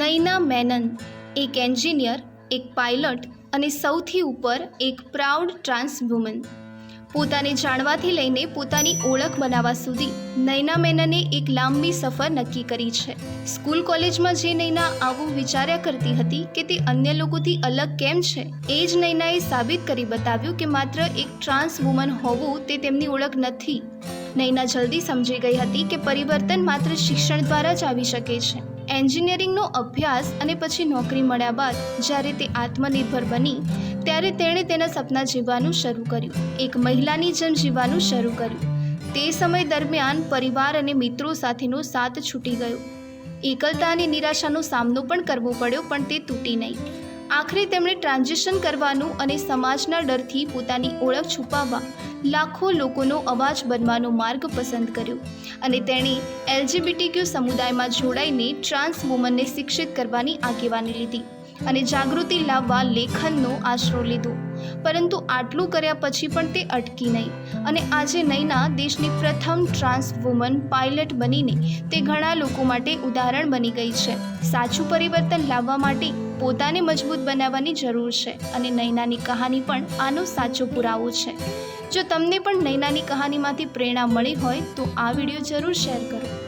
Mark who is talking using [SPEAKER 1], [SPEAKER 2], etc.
[SPEAKER 1] નૈના મેનન, એક એન્જિનિયર, એક પાયલટ અને સૌથી ઉપર એક પ્રાઉડ ટ્રાન્સ વુમન પોતાને જાણવાથી લઈને પોતાની ઓળખ બનાવવા સુધી નૈના મેનને એક લાંબી સફર નક્કી કરી છે. સ્કૂલ કોલેજમાં જે નૈના આવું વિચાર્યા કરતી હતી કે તે અન્ય લોકોથી અલગ કેમ છે, એ જ નૈનાએ સાબિત કરી બતાવ્યું કે માત્ર એક ટ્રાન્સ વુમન હોવું તે તેમની ઓળખ નથી. નૈના જલ્દી સમજી ગઈ હતી કે પરિવર્તન માત્ર શિક્ષણ દ્વારા જ આવી શકે છે. એન્જિનિયરિંગનો અભ્યાસ અને પછી નોકરી મળ્યા બાદ જ્યારે તે આત્મનિર્ભર બની, ત્યારે તેણે તેના સપના જીવવાનું શરૂ કર્યું. એક મહિલાની જેમ જીવવાનું શરૂ કર્યું. તે સમય દરમિયાન પરિવાર અને મિત્રો સાથેનો સાથ છૂટી ગયો. એકલતા અને નિરાશાનો સામનો પણ કરવો પડ્યો, પણ તે તૂટી નહીં. આખરે તેમણે ટ્રાન્ઝેક્શન કરવાનું અને સમાજના ડરથી પોતાની ઓળખ છુપાવવા લાખો લોકોનો અવાજ બનવાનો માર્ગ પસંદ કર્યો. અને તેણે એલજીબીટીક્યુ સમુદાયમાં જોડાઈને ટ્રાન્સ વુમનને શિક્ષિત કરવાની આગેવાની લીધી અને જાગૃતિ લાવવા લેખનનો આશરો લીધો. પરંતુ આટલું કર્યા પછી પણ તે અટકી નહીં. અને આજે નૈના દેશની પ્રથમ ટ્રાન્સ વુમન પાયલટ બનીને તે ઘણા લોકો માટે ઉદાહરણ બની ગઈ છે. સાચું પરિવર્તન લાવવા માટે પોતાને મજબૂત બનાવવાની જરૂર છે અને નૈનાની કહાની પણ આનો સાચો પુરાવો છે. જો તમને પણ નૈનાની કહાનીમાંથી પ્રેરણા મળી હોય તો આ વીડિયો જરૂર શેર કરો.